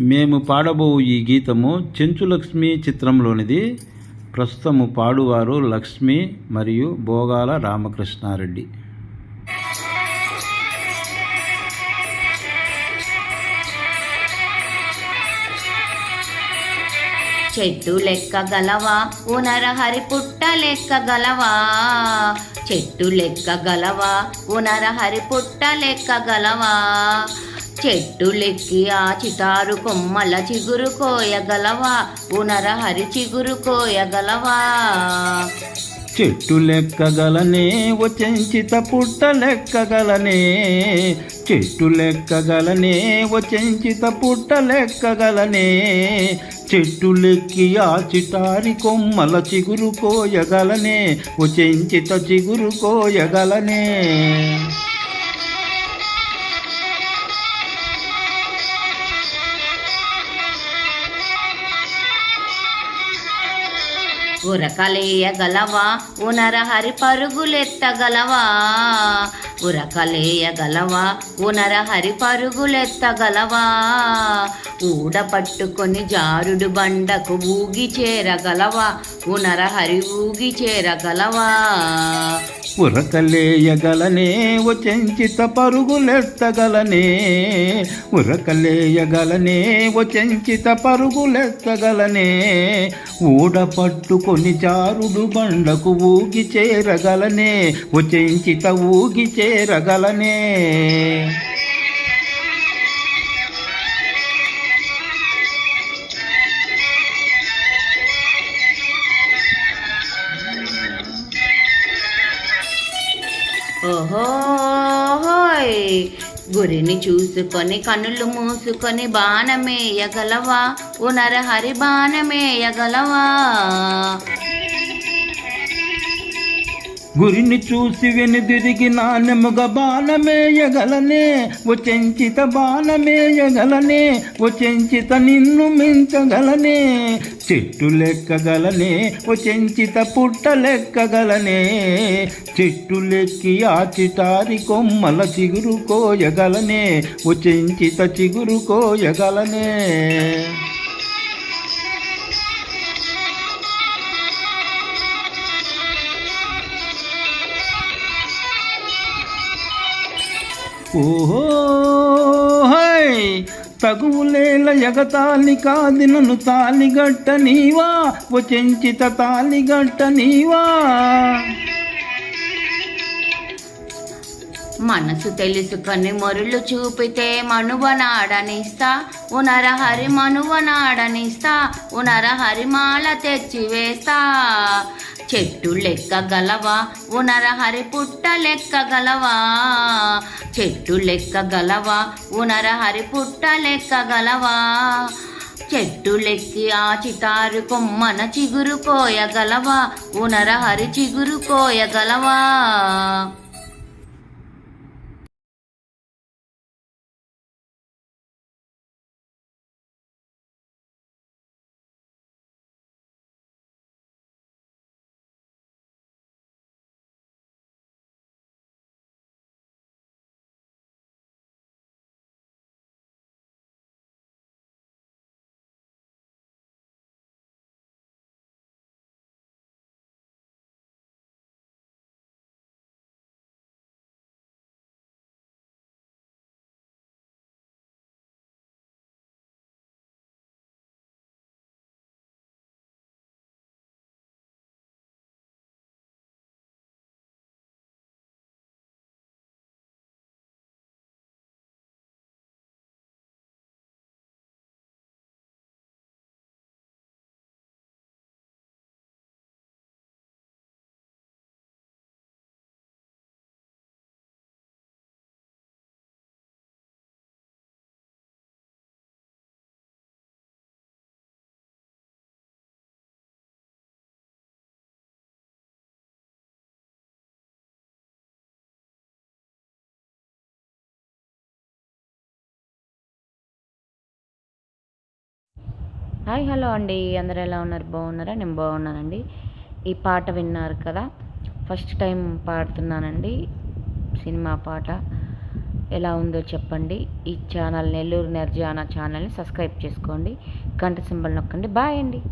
మేము పాడబోవు ఈ గీతము చెంచులక్ష్మి చిత్రంలోనిది. ప్రస్తుతము పాడువారు లక్ష్మి మరియు భోగాల రామకృష్ణారెడ్డి. చెట్టు లెక్క గలవా? ఉనరహరి పుట్ట లెక్క గలవా? చెట్టు లెక్క గలవా? ఉనరహరి పుట్ట లెక్క గలవా? చెట్టు లెక్కి ఆ చితారు కొమ్మల చిగురు కోయగలవా? ఉనరహరి చిగురు కోయగలవా? చెట్టు లెక్కగలనే ఓ చెంచిత పుట్ట లెక్కగలనే చెట్టు లెక్కగలనే ఓ చెంచిత పుట్ట లెక్కగలనే చెట్టు లెక్కి ఆ చిటారి కొమ్మల చిగురు కోయగలనే ఓ చెంచిత చిగురు కోయగలనే. ఉరకలేయగలవా? ఉనరహరి పరుగులెత్తగలవా? ఉరకలేయగలవా? ఉనరహరి పరుగులెత్తగలవా? ఊడ పట్టుకొని జారుడు బండకు ఊగి చేరగలవా? ఉనరహరి ఊగి చేరగలవా? ఉరకలేయగలనే వచంచిత చెంచిత పరుగులెత్తగలనే. ఉరకలేయగలనే వచంచిత చెంచిత పరుగులెత్తగలనే. ఊడ పట్టుకొని చారుడు బండకు ఊగి చేరగలనే వచంచిత చెంచిత ఊగి చేరగలనే. ఓహోయ్. గురిని చూసుకొని కనులు మూసుకొని బాణమేయగలవా? ఉనరహరి బాణమేయగలవా? గురిని చూసి వెనుదిరిగి నాణ్యముగ బాణమేయగలనే ఓ చెంచిత బాణమేయగలనే ఓ చెంచిత నిన్ను మించగలనే. చెట్టు లెక్కగలనే ఓ చెంచిత పుట్ట లెక్కగలనే. చెట్టు లెక్కి ఆ చిటారి కొమ్మల చిగురు కోయగలనే ఓ చెంచిత చిగురు కోయగలనే. ఓహో తగువులేల ఎగతాళి కాది నన్ను తాలిగట్ట నీవా ఓ చెంచిత తాలిగట్ట నీవా. మనసు తెలుసుకొని మొరులు చూపితే మనువనాడనిస్తా. ఉనర హరి మనువనాడనిస్తా. ఉనర హరిమాల తెచ్చి వేస్తా చెట్టు లెక్క గలవా? ఉనర హరి పుట్ట లెక్క గలవా? చెట్టు లెక్క గలవా? ఉనర హరి పుట్ట లెక్క గలవా? చెట్టు లెక్కి ఆ కొమ్మన చిగురు కోయగలవా ఉనర హరి చిగురు కోయగలవా హాయ్ హలో అండి. అందరు ఎలా ఉన్నారు? బాగున్నారా? నేను బాగున్నానండి. ఈ పాట విన్నారు కదా. First time పాడుతున్నానండి. సినిమా పాట. ఎలా ఉందో చెప్పండి. ఈ ఛానల్ నెల్లూరు నిర్జానా ఛానల్ని సబ్స్క్రైబ్ చేసుకోండి. గంట సింబల్ నొక్కండి. బాయ్ అండి.